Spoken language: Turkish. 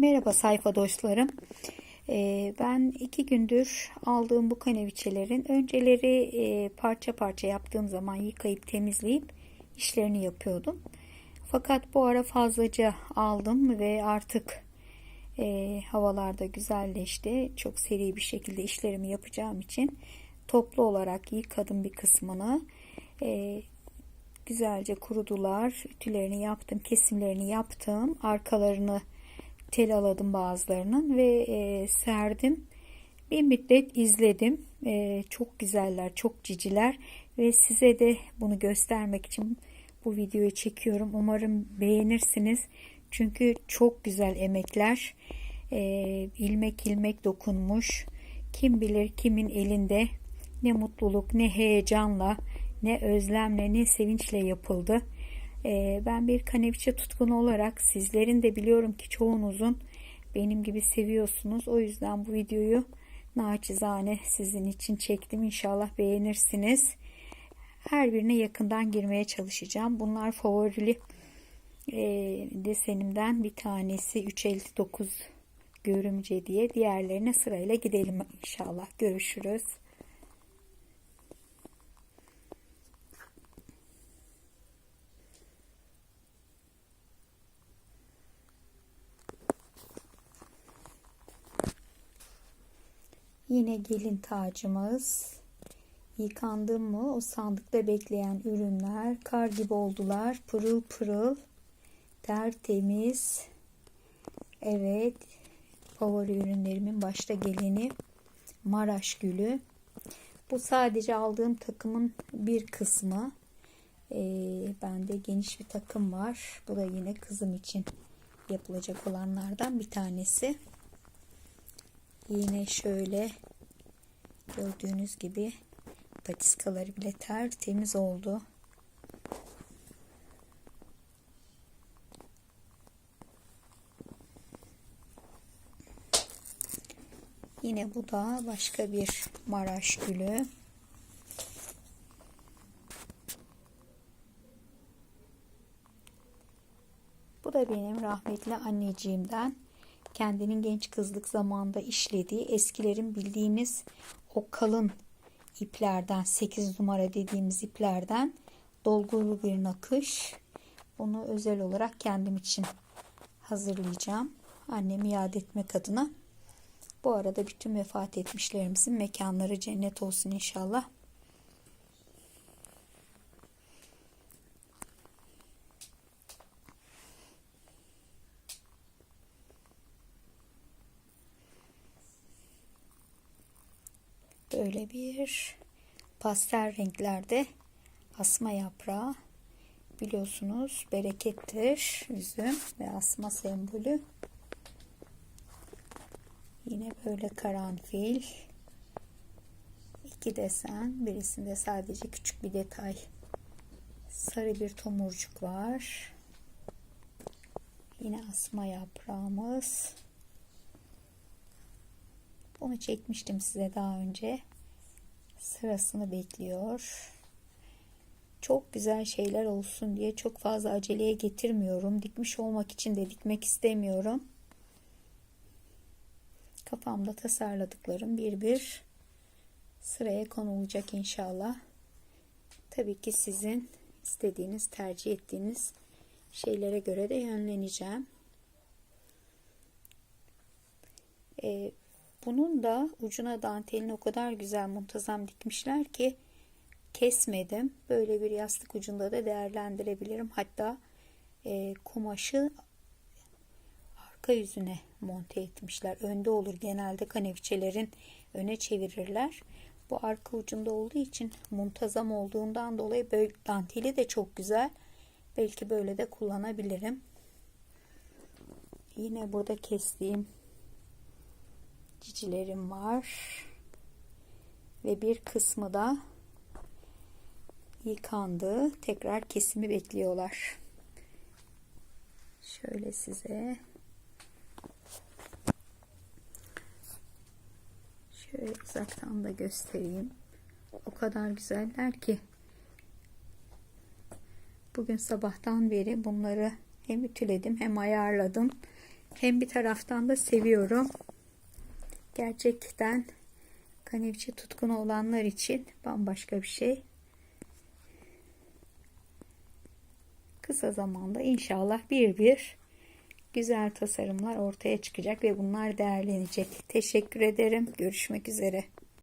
Merhaba sayfa dostlarım. Ee, ben iki gündür aldığım bu kaneviçelerin önceleri e, parça parça yaptığım zaman yıkayıp temizleyip işlerini yapıyordum. Fakat bu ara fazlaca aldım ve artık e, havalarda güzelleşti. Çok seri bir şekilde işlerimi yapacağım için toplu olarak yıkadım bir kısmını. E, güzelce kurudular. Ütülerini yaptım, kesimlerini yaptım. Arkalarını tel aladım bazılarının ve e, serdim. Bir müddet izledim. E, çok güzeller, çok ciciler ve size de bunu göstermek için bu videoyu çekiyorum. Umarım beğenirsiniz. Çünkü çok güzel emekler. E, ilmek ilmek dokunmuş. Kim bilir kimin elinde ne mutluluk, ne heyecanla, ne özlemle, ne sevinçle yapıldı. Ee, ben bir kaneviçe tutkunu olarak sizlerin de biliyorum ki çoğunuzun benim gibi seviyorsunuz. O yüzden bu videoyu naçizane sizin için çektim. İnşallah beğenirsiniz. Her birine yakından girmeye çalışacağım. Bunlar favorili e, desenimden bir tanesi 359 görümce diye. Diğerlerine sırayla gidelim inşallah. Görüşürüz. Yine gelin tacımız. Yıkandı mı o sandıkta bekleyen ürünler kar gibi oldular. Pırıl pırıl. Tertemiz. Evet. Favori ürünlerimin başta geleni Maraş gülü. Bu sadece aldığım takımın bir kısmı. Ee, bende geniş bir takım var. Bu da yine kızım için yapılacak olanlardan bir tanesi. Yine şöyle gördüğünüz gibi patiskaları bile tertemiz oldu. Yine bu da başka bir Maraş gülü. Bu da benim rahmetli anneciğimden kendinin genç kızlık zamanında işlediği eskilerin bildiğiniz o kalın iplerden 8 numara dediğimiz iplerden dolgulu bir nakış. Bunu özel olarak kendim için hazırlayacağım. Annemi yad etmek adına. Bu arada bütün vefat etmişlerimizin mekanları cennet olsun inşallah. Böyle bir pastel renklerde asma yaprağı. Biliyorsunuz berekettir üzüm ve asma sembolü. Yine böyle karanfil. İki desen birisinde sadece küçük bir detay. Sarı bir tomurcuk var. Yine asma yaprağımız. Onu çekmiştim size daha önce. Sırasını bekliyor. Çok güzel şeyler olsun diye çok fazla aceleye getirmiyorum. Dikmiş olmak için de dikmek istemiyorum. Kafamda tasarladıklarım bir bir sıraya konulacak inşallah. Tabii ki sizin istediğiniz, tercih ettiğiniz şeylere göre de yönleneceğim. Ee, bunun da ucuna dantelini o kadar güzel muntazam dikmişler ki kesmedim. Böyle bir yastık ucunda da değerlendirebilirim. Hatta e, kumaşı arka yüzüne monte etmişler. Önde olur genelde kaneviçelerin öne çevirirler. Bu arka ucunda olduğu için muntazam olduğundan dolayı böyle danteli de çok güzel. Belki böyle de kullanabilirim. Yine burada kestiğim cicilerim var. Ve bir kısmı da yıkandı. Tekrar kesimi bekliyorlar. Şöyle size şöyle uzaktan da göstereyim. O kadar güzeller ki bugün sabahtan beri bunları hem ütüledim hem ayarladım. Hem bir taraftan da seviyorum. Gerçekten kaneviçe tutkunu olanlar için bambaşka bir şey. Kısa zamanda inşallah bir bir güzel tasarımlar ortaya çıkacak ve bunlar değerlenecek. Teşekkür ederim. Görüşmek üzere.